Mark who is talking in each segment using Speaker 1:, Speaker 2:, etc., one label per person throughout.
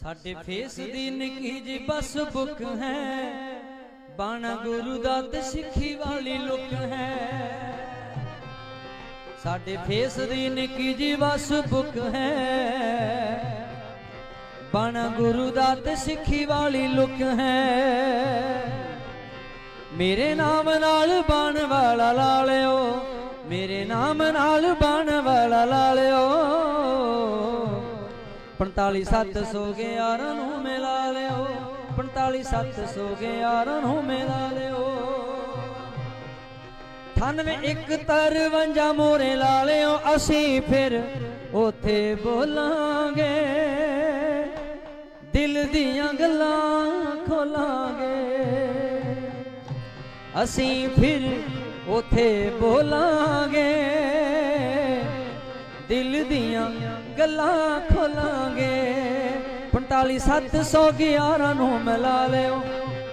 Speaker 1: ਸਾਡੇ ਫੇਸ ਦੀ ਨਿੱਕੀ ਜੀ ਬਸ ਬੁੱਕ ਹੈ। ਬਾਣਾ ਗੁਰੂ ਦਾ ਤੇ ਵਾਲੀ ਲੁੱਕ ਹੈ। ਸਾਡੇ ਫੇਸ ਦੀ ਨਿੱਕੀ ਜੀ ਬਸ ਬੁੱਕ ਹੈ। ਬਾਣਾ ਗੁਰੂ ਦਾ ਤੇ ਵਾਲੀ ਲੁੱਕ ਹੈ। ਮੇਰੇ ਨਾਮ ਨਾਲ ਬਣ ਵਾਲਾ ਲਾਲਿਓ ਮੇਰੇ ਨਾਮ ਨਾਲ ਬਣ ਵਾਲਾ ਲਾਲਿਓ 45711 ਨੂੰ ਮਿਲਾ ਲਿਓ। 45711 ਨੂੰ ਮਿਲਾ ਲਿਓ। 9851 ਮੋਰੇ ਲਾ ਲਿਓ। ਅਸੀਂ ਫਿਰ ਉਥੇ ਬੋਲਾਂਗੇ। ਦਿਲ ਦੀਆਂ ਗੱਲਾਂ ਖੋਲਾਂਗੇ। ਅਸੀਂ ਫਿਰ ਉਥੇ ਬੋਲਾਂਗੇ। ਦਿਲ ਦੀਆਂ ਗੱਲਾਂ ਖੋਲਾਂਗੇ। 45 711 ਨੂੰ ਮਿਲਾ ਲਿਓ।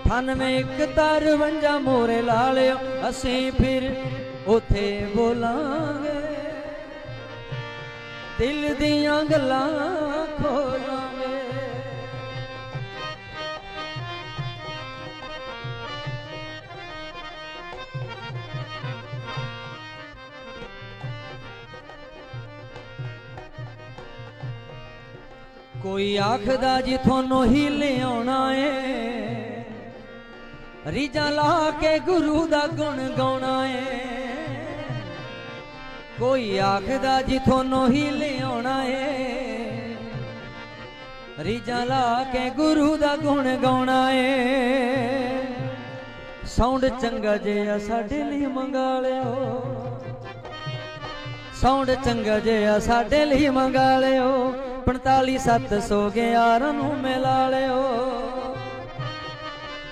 Speaker 1: 98 53 ਮੋਰੇ ਲਾ ਲਿਓ। ਅਸੀਂ ਫਿਰ ਉਥੇ ਬੋਲਾਂਗੇ। ਦਿਲ ਦੀਆਂ ਗੱਲਾਂ ਖੋਲਾਂਗੇ। ਕੋਈ ਆਖਦਾ ਜੀ ਤੁਹਾਨੂੰ ਹੀ ਲਿਆਉਣਾ ਏ। ਰੀਜਾਂ ਲਾ ਕੇ ਗੁਰੂ ਦਾ ਗੁਣ ਗਾਉਣਾ ਏ। ਕੋਈ ਆਖਦਾ ਜੀ ਤੁਹਾਨੂੰ ਹੀ ਲਿਆਉਣਾ ਏ। ਰੀਜਾਂ ਲਾ ਕੇ ਗੁਰੂ ਦਾ ਗੁਣ ਗਾਉਣਾ ਏ। ਸਾਊਂਡ ਚੰਗਾ ਜਿਹਾ ਸਾਡੇ ਲਈ ਮੰਗਾ ਲਿਓ। ਸਾਊਂਡ ਚੰਗਾ ਜਿਹਾ ਸਾਡੇ ਲਈ ਮੰਗਾ ਲਿਓ। 45 711 ਨੂੰ ਮਿਲਾ ਲਿਓ।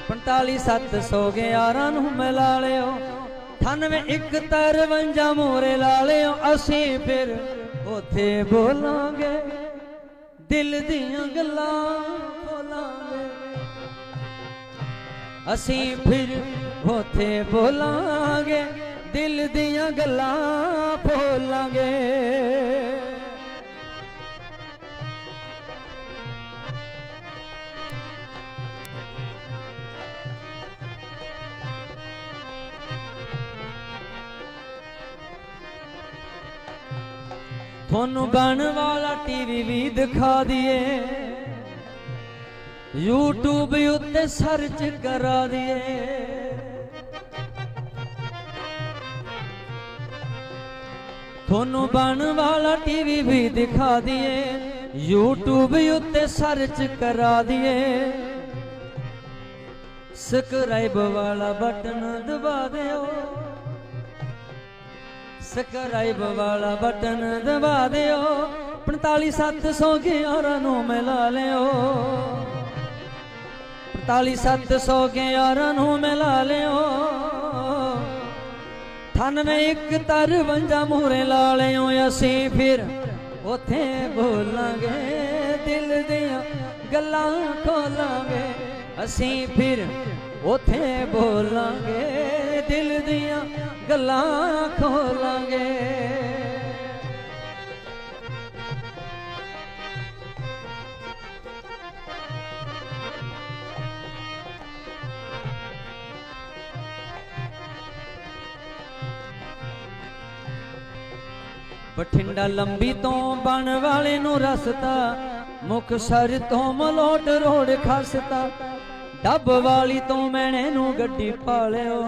Speaker 1: 45 711 ਨੂੰ ਮਿਲਾ ਲਿਓ। 98 53 ਮੋਰੇ ਲਾ ਲਿਓ। ਅਸੀਂ ਫਿਰ ਉਥੇ ਬੋਲਾਂਗੇ, ਦਿਲ ਦੀਆਂ ਗੱਲਾਂ ਖੋਲਾਂਗੇ। ਅਸੀਂ ਫਿਰ ਉਥੇ ਬੋਲਾਂਗੇ, ਦਿਲ ਦੀਆਂ ਗੱਲਾਂ ਫੋਲਾਂਗੇ ਤੁਹਾਨੂੰ ਬਣ ਵਾਲਾ ਟੀਵੀ ਵੀ ਦਿਖਾ ਦਈਏ। YouTube ਉੱਤੇ ਸਰਚ ਕਰਾ ਦਈਏ। ਤੁਹਾਨੂੰ ਬਣ ਵਾਲਾ ਟੀਵੀ ਵੀ ਦਿਖਾ ਦਈਏ। YouTube ਉੱਤੇ ਸਰਚ ਕਰਾ ਦਈਏ। ਸਬਸਕ੍ਰਾਈਬ ਵਾਲਾ ਬਟਨ ਦਬਾ ਦਿਓ। ਸਕਰਾਈਬ ਵਾਲਾ ਬਟਨ ਦਬਾ ਦਿਓ। 45 711 ਨੂੰ ਮਿਲਾ ਲਿਓ। 45 711 ਨੂੰ ਮਿਲਾ ਲਿਓ। 98 ਇੱਕ 53 ਮੂਰੇ ਲਾ ਲਿਓ। ਅਸੀਂ ਫਿਰ ਉਥੇ ਬੋਲਾਂਗੇ, ਦਿਲ ਦੀਆਂ ਗੱਲਾਂ ਖੋਲਾਂਗੇ। ਅਸੀਂ ਫਿਰ ਉਥੇ ਬੋਲਾਂਗੇ। ਦਿਲ ਦੀਆਂ ਗੱਲਾਂ ਖੋਲਾਂਗੇ। ਬਠਿੰਡਾ ਲੰਬੀ ਤੋਂ ਬਣ ਵਾਲੇ ਨੂੰ ਰਸਤਾ ਮੁਕਸਰ ਤੋਂ ਮਲੋਟ ਰੋੜ ਖਸਤਾ। ਡੱਬ ਵਾਲੀ ਤੋਂ ਮੈਣੇ ਨੂੰ ਗੱਡੀ ਪਾਲਿਓ।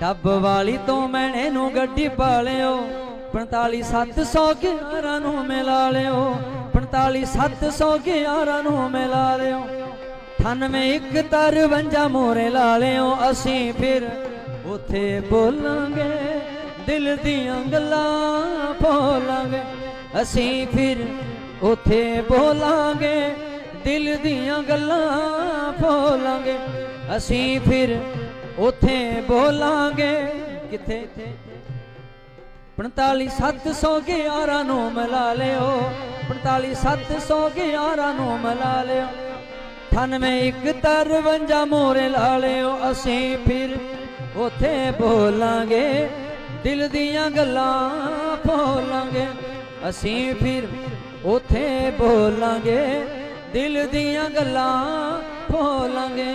Speaker 1: ਡੱਬ ਵਾਲੀ ਤੋਂ ਮੈਣੇ ਨੂੰ ਗੱਡੀ ਪਾਲਿਓ। 45 711 ਨੂੰ ਮਿਲਾ ਲਿਓ। 45 711 ਨੂੰ ਮਿਲਾ ਲਿਓ। 98 ਇੱਕ 53 ਮੋਰੇ ਲਾ ਲਿਓ। ਅਸੀਂ ਫਿਰ ਉਥੇ ਬੋਲਾਂਗੇ, ਦਿਲ ਦੀਆਂ ਗੱਲਾਂ ਬੋਲਾਂਗੇ। ਅਸੀਂ ਫਿਰ ਉਥੇ ਬੋਲਾਂਗੇ। ਦਿਲ ਦੀਆਂ ਗੱਲਾਂ ਬੋਲਾਂਗੇ ਅਸੀਂ ਫਿਰ ਉਥੇ ਬੋਲਾਂਗੇ। ਕਿੱਥੇ? 45 711 ਨੂੰ ਮਿਲਾ ਲਿਓ 45 711 ਨੂੰ ਮਿਲਾ ਲਿਓ। 98 ਇੱਕ 53 ਮੋਰੇ ਲਾ ਲਿਓ, ਅਸੀਂ ਫਿਰ ਉਥੇ ਬੋਲਾਂਗੇ। ਦਿਲ ਦੀਆਂ ਗੱਲਾਂ ਖੋਲਾਂਗੇ, ਅਸੀਂ ਫਿਰ ਉਥੇ ਬੋਲਾਂਗੇ। ਦਿਲ ਦੀਆਂ ਗੱਲਾਂ ਖੋਲਾਂਗੇ।